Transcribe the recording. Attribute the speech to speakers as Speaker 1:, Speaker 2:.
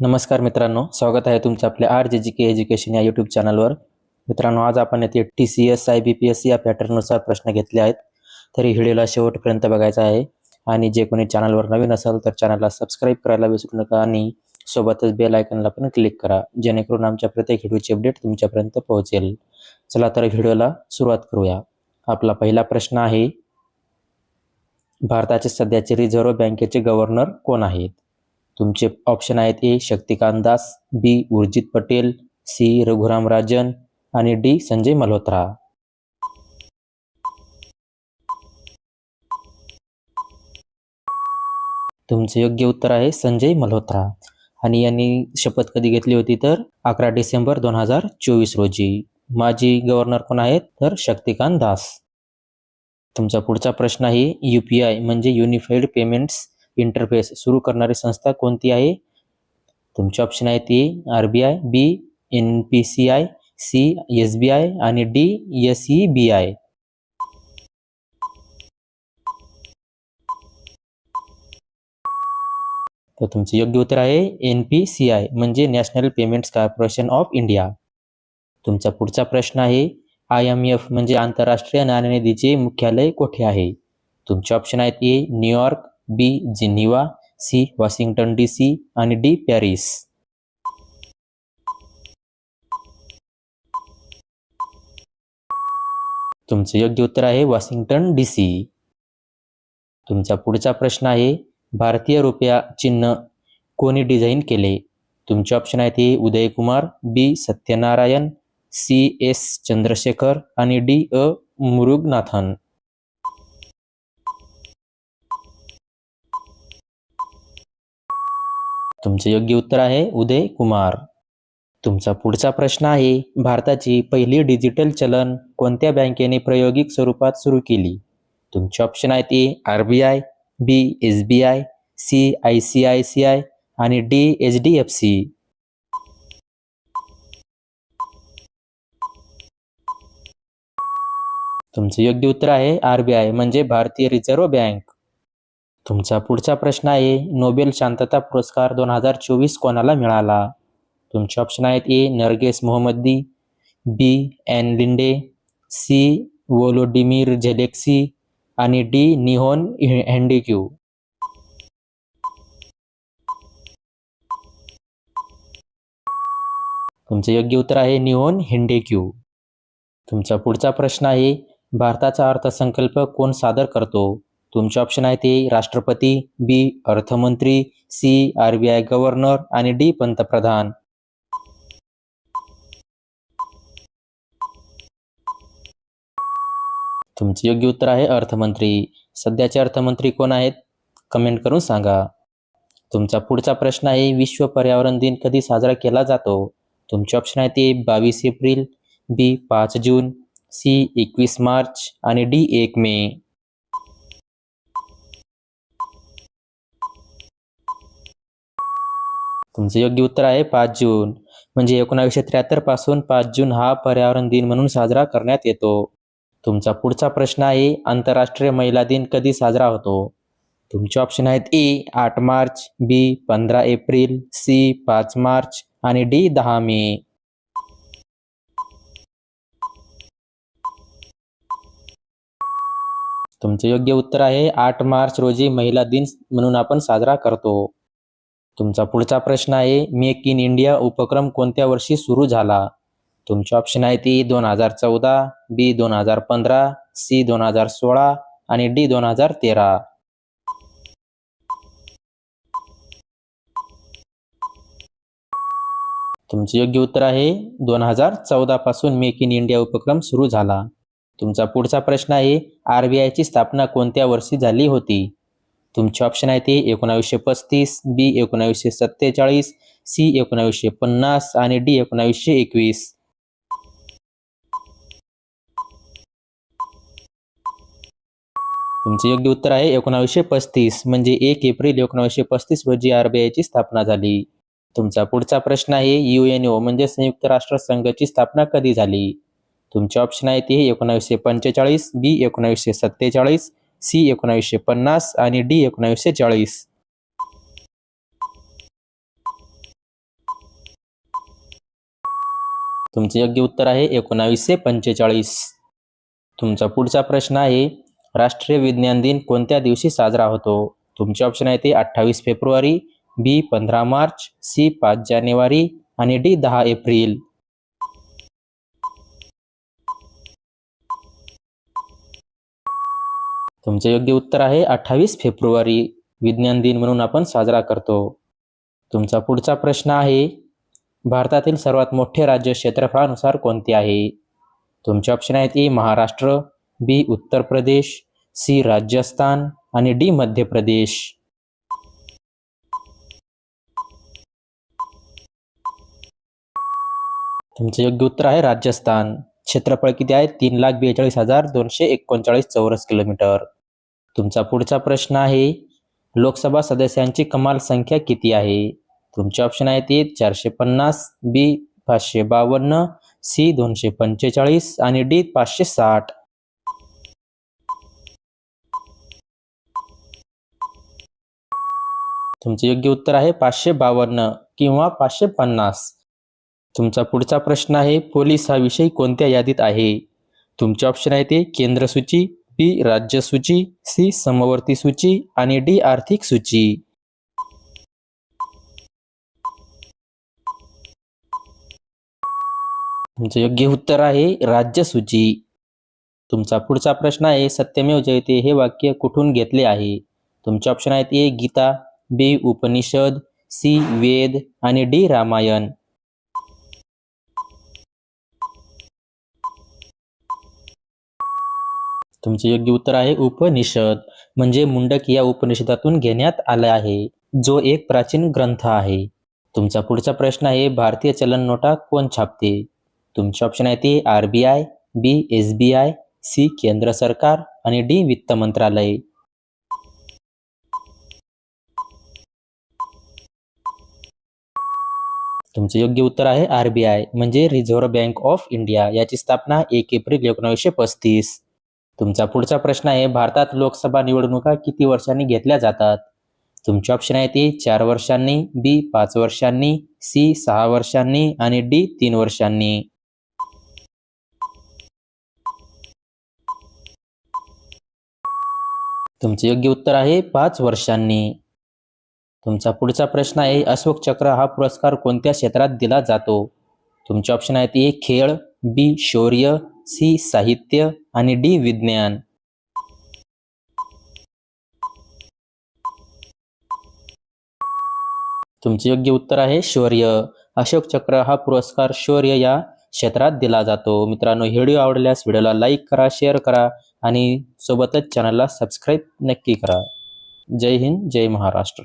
Speaker 1: नमस्कार मित्रांनो स्वागत आहे तुमचं आपल्या आर जे जी के एज्युकेशन या यूट्यूब चॅनलवर मित्रांनो आज आपण येथे T C S I B P S या पॅटर्ननुसार प्रश्न घेतले आहेत. तरी व्हिडिओला शेवटपर्यंत बघायचा आहे. आणि जे कोणी चॅनलवर नवीन असाल तर चॅनलला सबस्क्राईब करायला विसरू नका आणि सोबतच बेल आयकनला पण क्लिक करा जेणेकरून आमच्या प्रत्येक व्हिडिओची अपडेट तुमच्यापर्यंत पोहोचेल. चला तर व्हिडिओला सुरुवात करूया. आपला पहिला प्रश्न आहे भारताचे सध्याचे रिझर्व्ह बँकेचे गव्हर्नर कोण आहेत? तुमचे ऑप्शन आहेत A Shaktikanta Das B Urjit Patel C Raghuram Rajan आणि डी संजय मल्होत्रा. तुमचे योग्य उत्तर आहे संजय मल्होत्रा. आणि यांनी शपथ कधी घेतली होती तर अकरा डिसेंबर दोन हजार चोवीस रोजी. माजी गव्हर्नर कोण आहेत तर शक्तिकांत दास. तुमचा पुढचा प्रश्न आहे यू पी आय म्हणजे युनिफाईड पेमेंट्स इंटरफेस सुरू करणारी संस्था आहे? तुमचे ऑप्शन आहेत A R B I B N P C I C S B I आणि D S E B I तर तुमचे योग्य उत्तर आहे एन पी सी आय म्हणजे national payments corporation of India तुमचा पुढचा प्रश्न आहे आय एम एफ़ म्हणजे आंतरराष्ट्रीय नाणेनिधीचे मुख्यालय कोठे आहे? तुमचे ऑप्शन आहेत A New York B Geneva C Washington D C आणि डी पॅरिस. तुमचं योग्य उत्तर आहे वॉशिंग्टन डी सी. तुमचा पुढचा प्रश्न आहे भारतीय रुपया चिन्ह कोणी डिझाईन केले? तुमचे ऑप्शन आहेत A Uday Kumar B Satyanarayana C S Chandrasekhar आणि डी अ मुरुगनाथन तुमचे योग्य उत्तर आहे उदय कुमार. तुमचा पुढचा प्रश्न आहे भारताची पहिली डिजिटल चलन कोणत्या बँकेने प्रायोगिक स्वरूपात सुरू केली? तुमचे ऑप्शन आहेत A R B I B S B I C I C I C I आणि D H D F C. तुमचे योग्य उत्तर आहे आर बी आय म्हणजे भारतीय रिझर्व्ह बँक. तुमचा पुढचा प्रश्न आहे नोबेल शांतता पुरस्कार दोन हजार चोवीस कोणाला मिळाला? तुमचे ऑप्शन आहेत A Narges Mohammadi B Ann Linde C Volodymyr Zelensky आणि डी निहोन हँडिक्यू. तुमचे योग्य उत्तर आहे निहोन हिंडेक्यू. तुमचा पुढचा प्रश्न आहे भारताचा अर्थसंकल्प कोण सादर करतो? तुमचे ऑप्शन आहेत ए राष्ट्रपती बी अर्थमंत्री C R B I governor आणि डी पंतप्रधान. तुमचे योग्य उत्तर आहे अर्थमंत्री. सध्याचे अर्थमंत्री कोण आहेत? कमेंट करून सांगा. तुमचा पुढचा प्रश्न आहे विश्व पर्यावरण दिन कधी साजरा केला जातो? तुमचे ऑप्शन आहेत ए बावीस एप्रिल बी पाच जून सी एकवीस मार्च आणि डी एक मे. तुमचं योग्य उत्तर आहे पाच जून. म्हणजे एकोणावीसशे त्र्याहत्तरपासून पाच जून हा पर्यावरण दिन म्हणून साजरा करण्यात येतो. तुमचा पुढचा प्रश्न आहे आंतरराष्ट्रीय महिला दिन कधी साजरा होतो? तुमचे ऑप्शन आहेत ए आठ मार्च बी पंधरा एप्रिल सी पाच मार्च आणि डी दहा मे. तुमचं योग्य उत्तर आहे आठ मार्च रोजी महिला दिन म्हणून आपण साजरा करतो. तुमचा पुढचा प्रश्न आहे मेक इन इंडिया उपक्रम कोणत्या वर्षी सुरू झाला? तुमची ऑप्शन आहे ती दोन हजार चौदा बी दोन हजार पंधरा सी दोन हजार सोळा आणि डी दोन हजार तेरा. तुमचे योग्य उत्तर आहे दोन हजार चौदा पासून मेक इन इंडिया उपक्रम सुरू झाला. तुमचा पुढचा प्रश्न आहे आर बी आयची स्थापना कोणत्या वर्षी झाली होती? तुमचे ऑप्शन आहे ते एकोणावीसशे पस्तीस बी एकोणावीसशे सत्तेचाळीस सी एकोणावीसशे पन्नास आणि डी एकोणावीसशे एकवीस. तुमचे योग्य उत्तर आहे एकोणावीसशे पस्तीस म्हणजे एक एप्रिल एकोणावीसशे पस्तीस रोजी आर बी आयची स्थापना झाली. तुमचा पुढचा प्रश्न आहे युएनओ म्हणजे संयुक्त राष्ट्र संघाची स्थापना कधी झाली? तुमचे ऑप्शन आहे ते एकोणावीसशे पंचेचाळीस बी एकोणावीसशे सत्तेचाळीस सी एकोणावीसशे पन्नास आणि डी एकोणावीसशे चाळीस. तुमचे योग्य उत्तर आहे एकोणावीसशे पंचेचाळीस. तुमचा पुढचा प्रश्न आहे राष्ट्रीय विज्ञान दिन कोणत्या दिवशी साजरा होतो? तुमचे ऑप्शन आहे ते अठ्ठावीस फेब्रुवारी बी पंधरा मार्च सी पाच जानेवारी आणि डी दहा एप्रिल. तुमचे योग्य उत्तर आहे अठ्ठावीस फेब्रुवारी विज्ञान दिन म्हणून आपण साजरा करतो. तुमचा पुढचा प्रश्न आहे भारतातील सर्वात मोठे राज्य क्षेत्रफळानुसार कोणते आहे? तुमचे ऑप्शन आहेत ए महाराष्ट्र बी उत्तर प्रदेश सी राजस्थान आणि डी मध्य प्रदेश. तुमचे योग्य उत्तर आहे राजस्थान. क्षेत्रफळ किती आहे? तीन लाख बेचाळीस हजार दोनशे एकोणचाळीस चौरस किलोमीटर. तुमचा पुढचा प्रश्न आहे लोकसभा सदस्यांची कमाल संख्या किती आहे? तुमचे ऑप्शन आहेत ते चारशे पन्नास बी पाचशे बावन्न सी दोनशे पंचेचाळीस आणि डी पाचशे साठ. तुमचे योग्य उत्तर आहे पाचशे बावन्न किंवा पाचशे पन्नास. तुमचा पुढचा प्रश्न आहे पोलीस हा विषय कोणत्या यादीत आहे? तुमचे ऑप्शन आहे ते केंद्र सूची बी राज्य सूची सी समवर्ती सूची आणि डी आर्थिक सूची. तुमचं योग्य उत्तर आहे राज्य सूची. तुमचा पुढचा प्रश्न आहे सत्यमेव जयते हे वाक्य कुठून घेतले आहे? तुमचे ऑप्शन आहेत A Gita B Upanishad C Veda आणि डी रामायण. तुमचे योग्य उत्तर आहे उपनिषद म्हणजे मुंडक या उपनिषदातून घेण्यात आलं आहे जो एक प्राचीन ग्रंथ आहे. तुमचा पुढचा प्रश्न आहे भारतीय चलन नोटा कोण छापते? तुमचे ऑप्शन आहे ते R B I B S B I C केंद्र सरकार आणि डी वित्त मंत्रालय. तुमचे योग्य उत्तर आहे आर बी आय म्हणजे रिझर्व्ह बँक ऑफ इंडिया याची स्थापना एक एप्रिल एकोणीसशे पस्तीस. तुमचा पुढचा प्रश्न आहे भारतात लोकसभा निवडणुका किती वर्षांनी घेतल्या जातात? तुमचे ऑप्शन आहे ते चार वर्षांनी बी पाच वर्षांनी सी सहा वर्षांनी आणि डी तीन वर्षांनी. तुमचे योग्य उत्तर आहे पाच वर्षांनी. तुमचा पुढचा प्रश्न आहे अशोक चक्र हा पुरस्कार कोणत्या क्षेत्रात दिला जातो? तुमचे ऑप्शन आहेत ए खेळ बी शौर्य सी साहित्य आणि डी विज्ञान. तुमचे योग्य उत्तर आहे शौर्य. अशोक चक्र हा पुरस्कार शौर्य या क्षेत्रात दिला जातो. मित्रांनो व्हिडिओ आवडल्यास व्हिडिओला लाईक करा शेअर करा आणि सोबतच चॅनलला सबस्क्राईब नक्की करा. जय हिंद जय महाराष्ट्र.